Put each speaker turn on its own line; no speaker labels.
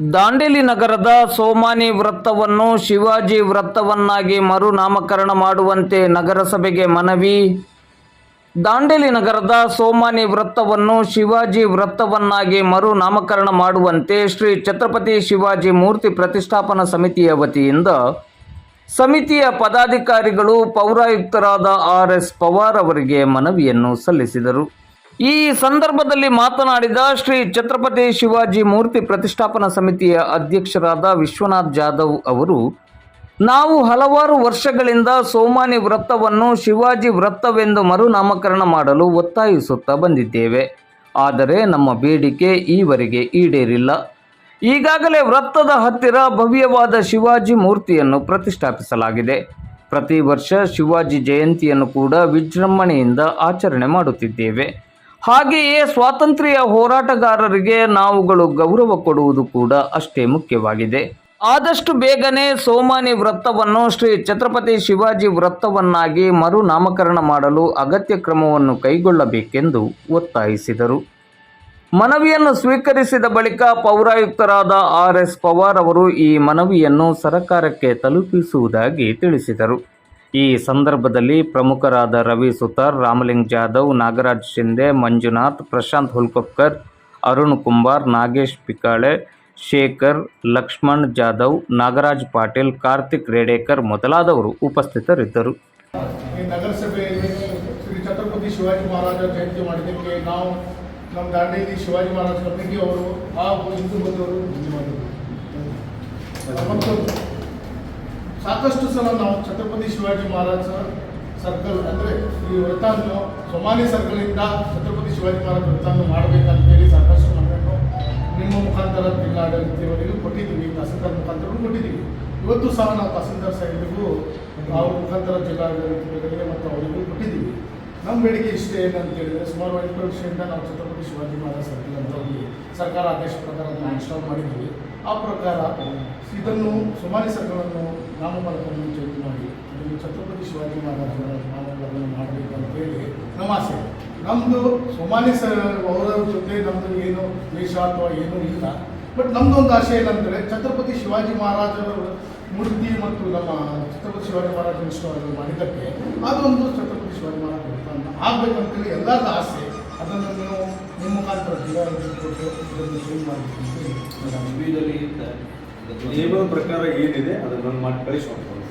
ದಾಂಡೇಲಿ ನಗರದ ಸೋಮಾನಿ ವೃತ್ತವನ್ನು ಶಿವಾಜಿ ವೃತ್ತವನ್ನಾಗಿ ಮರುನಾಮಕರಣ ಮಾಡುವಂತೆ ನಗರಸಭೆಗೆ ಮನವಿ. ದಾಂಡೇಲಿ ನಗರದ ಸೋಮಾನಿ ವೃತ್ತವನ್ನು ಶಿವಾಜಿ ವೃತ್ತವನ್ನಾಗಿ ಮರುನಾಮಕರಣ ಮಾಡುವಂತೆ ಶ್ರೀ ಛತ್ರಪತಿ ಶಿವಾಜಿ ಮೂರ್ತಿ ಪ್ರತಿಷ್ಠಾಪನಾ ಸಮಿತಿಯ ವತಿಯಿಂದ ಸಮಿತಿಯ ಪದಾಧಿಕಾರಿಗಳು ಪೌರಾಯುಕ್ತರಾದ ಆರ್ ಎಸ್ ಪವಾರ್ ಅವರಿಗೆ ಮನವಿಯನ್ನು ಸಲ್ಲಿಸಿದರು. ಈ ಸಂದರ್ಭದಲ್ಲಿ ಮಾತನಾಡಿದ ಶ್ರೀ ಛತ್ರಪತಿ ಶಿವಾಜಿ ಮೂರ್ತಿ ಪ್ರತಿಷ್ಠಾಪನಾ ಸಮಿತಿಯ ಅಧ್ಯಕ್ಷರಾದ ವಿಶ್ವನಾಥ್ ಜಾಧವ್ ಅವರು, ನಾವು ಹಲವಾರು ವರ್ಷಗಳಿಂದ ಸೋಮಾನಿ ವೃತ್ತವನ್ನು ಶಿವಾಜಿ ವೃತ್ತವೆಂದು ಮರುನಾಮಕರಣ ಮಾಡಲು ಒತ್ತಾಯಿಸುತ್ತಾ ಬಂದಿದ್ದೇವೆ. ಆದರೆ ನಮ್ಮ ಬೇಡಿಕೆ ಈವರೆಗೆ ಈಡೇರಿಲ್ಲ. ಈಗಾಗಲೇ ವೃತ್ತದ ಹತ್ತಿರ ಭವ್ಯವಾದ ಶಿವಾಜಿ ಮೂರ್ತಿಯನ್ನು ಪ್ರತಿಷ್ಠಾಪಿಸಲಾಗಿದೆ. ಪ್ರತಿ ವರ್ಷ ಶಿವಾಜಿ ಜಯಂತಿಯನ್ನು ಕೂಡ ವಿಜೃಂಭಣೆಯಿಂದ ಆಚರಣೆ ಮಾಡುತ್ತಿದ್ದೇವೆ. ಹಾಗೆಯೇ ಸ್ವಾತಂತ್ರ್ಯ ಹೋರಾಟಗಾರರಿಗೆ ನಾವುಗಳು ಗೌರವ ಕೊಡುವುದು ಕೂಡ ಅಷ್ಟೇ ಮುಖ್ಯವಾಗಿದೆ. ಆದಷ್ಟು ಬೇಗನೆ ಸೋಮಾನಿ ವೃತ್ತವನ್ನು ಶ್ರೀ ಛತ್ರಪತಿ ಶಿವಾಜಿ ವೃತ್ತವನ್ನಾಗಿ ಮರುನಾಮಕರಣ ಮಾಡಲು ಅಗತ್ಯ ಕ್ರಮವನ್ನು ಕೈಗೊಳ್ಳಬೇಕೆಂದು ಒತ್ತಾಯಿಸಿದರು. ಮನವಿಯನ್ನು ಸ್ವೀಕರಿಸಿದ ಬಳಿಕ ಪೌರಾಯುಕ್ತರಾದ ಆರ್ ಎಸ್ ಪವಾರ್ ಅವರು ಈ ಮನವಿಯನ್ನು ಸರಕಾರಕ್ಕೆ ತಲುಪಿಸುವುದಾಗಿ ತಿಳಿಸಿದರು. ಈ ಸಂದರ್ಭದಲ್ಲಿ ಪ್ರಮುಖರಾದ ರವಿ ಸುತಾರ್, ರಾಮಲಿಂಗ್ ಜಾಧವ್, ನಾಗರಾಜ್ ಶಿಂದೆ ಮಂಜುನಾಥ್, ಪ್ರಶಾಂತ್ ಹುಲ್ಕೊಪ್ಕರ್, ಅರುಣ್ ಕುಂಬಾರ್, ನಾಗೇಶ್ ಪಿಕಾಳೆ, ಶೇಖರ್, ಲಕ್ಷ್ಮಣ್ ಜಾಧವ್, ನಾಗರಾಜ್ ಪಾಟೀಲ್, ಕಾರ್ತಿಕ್ ರೇಡೇಕರ್ ಮೊದಲಾದವರು ಉಪಸ್ಥಿತರಿದ್ದರು.
ಶಿವಾಜಿ ಮಹಾರಾಜ ಜಯಂತಿ ಮಾಡಿದ್ದಕ್ಕೆ ನಾವು ನಮ್ಮ ದಾಂಡೇಲಿ ಶಿವಾಜಿ ಮಹಾರಾಜ ಅವರು ಹಾಗೂ ಹಿಂದೂ ಬಂದವರು ಸಾಕಷ್ಟು ಸಲ ನಾವು ಛತ್ರಪತಿ ಶಿವಾಜಿ ಮಹಾರಾಜ ಸರ್ಕಲ್ ಅಂದರೆ ಈ ವೃತ್ತಾನ್ನು ಸರ್ಕಲ್ ಸರ್ಕಲಿಂದ ಛತ್ರಪತಿ ಶಿವಾಜಿ ಮಹಾರಾಜ ವೃತ್ತಾನ್ನು ಮಾಡಬೇಕಂತೇಳಿ ಸಾಕಷ್ಟು ಮನವನ್ನು ನಿಮ್ಮ ಮುಖಾಂತರ ಜಿಲ್ಲಾಡಳಿತವರಿಗೂ ಕೊಟ್ಟಿದ್ದೀವಿ, ತಹಸೀಲ್ದಾರ್ ಮುಖಾಂತರ ಕೊಟ್ಟಿದ್ದೀವಿ. ಇವತ್ತು ಸಹ ನಾವು ತಹಸೀಲ್ದಾರ್ ಸಾಹೇಬರಿಗೂ ಅವ್ರ ಮುಖಾಂತರ ಜಿಲ್ಲಾಡಳಿತಗಳಿಗೆ ಮತ್ತು ಅವರಿಗೂ ಕೊಟ್ಟಿದ್ದೀವಿ. ನಮ್ಮ ಬೇಡಿಕೆ ಇಷ್ಟೇ ಏನಂತ ಹೇಳಿದ್ರೆ ಸುಮಾರು ಎಂಟು ವರ್ಷದಿಂದ ನಾವು ಛತ್ರಪತಿ ಶಿವಾಜಿ ಮಹಾರಾಜ ಸರ್ಕಲ್ ಅಂತ ಸರ್ಕಾರ ಆದೇಶ ಪ್ರಕಾರ ಅದನ್ನು ಇನ್ಸ್ಟಾಲ್ ಮಾಡಿದ್ವಿ ಆ ಪ್ರಕಾರ ಇದನ್ನು ಸುಮಾರಿ ಸರ್ಗಳನ್ನು ನಾಮಫಲಕವನ್ನು ಚೇಂಜ್ ಮಾಡಿ, ಅದನ್ನು ಛತ್ರಪತಿ ಶಿವಾಜಿ ಮಹಾರಾಜರ ನಾಮಫಲಕವನ್ನು ಮಾಡಬೇಕು ಅಂತೇಳಿ ನಮ್ಮ ಆಸೆ. ನಮ್ಮದು ಸುಮಾನಿ ಸರ್, ಅವರ ಜೊತೆ ನಮ್ಮದು ಏನು ದ್ವೇಷ ಅಥವಾ ಏನೂ ಇಲ್ಲ. ಬಟ್ ಒಂದು ಇಲ್ಲ ಏನಂದರೆ ಛತ್ರಪತಿ ಶಿವಾಜಿ ಮಹಾರಾಜರ ಮೂರ್ತಿ ಮತ್ತು ನಮ್ಮ ಛತ್ರಪತಿ ಶಿವಾಜಿ ಮಹಾರಾಜ ಮಾಡಿದ್ದಕ್ಕೆ, ಅದೊಂದು ಛತ್ರಪತಿ ಶಿವಾಜಿ ಮಹಾರಾಜ ಆಗಬೇಕಂತೇಳಿ ಎಲ್ಲರ ಆಸೆ. ಅದನ್ನು ನೀವು ನಿಮ್ಮ ಮುಖಾಂತರ ಜಿಲ್ಲಾಡಳಿತ ಕೊಟ್ಟು ಇದನ್ನು ಚೇಂಜ್ ಮಾಡಬೇಕು
ನಿಯಮದ ಪ್ರಕಾರ ಏನಿದೆ ಅದನ್ನು ಮಾಡಿ ಕಳಿಸುವಂಥದ್ದು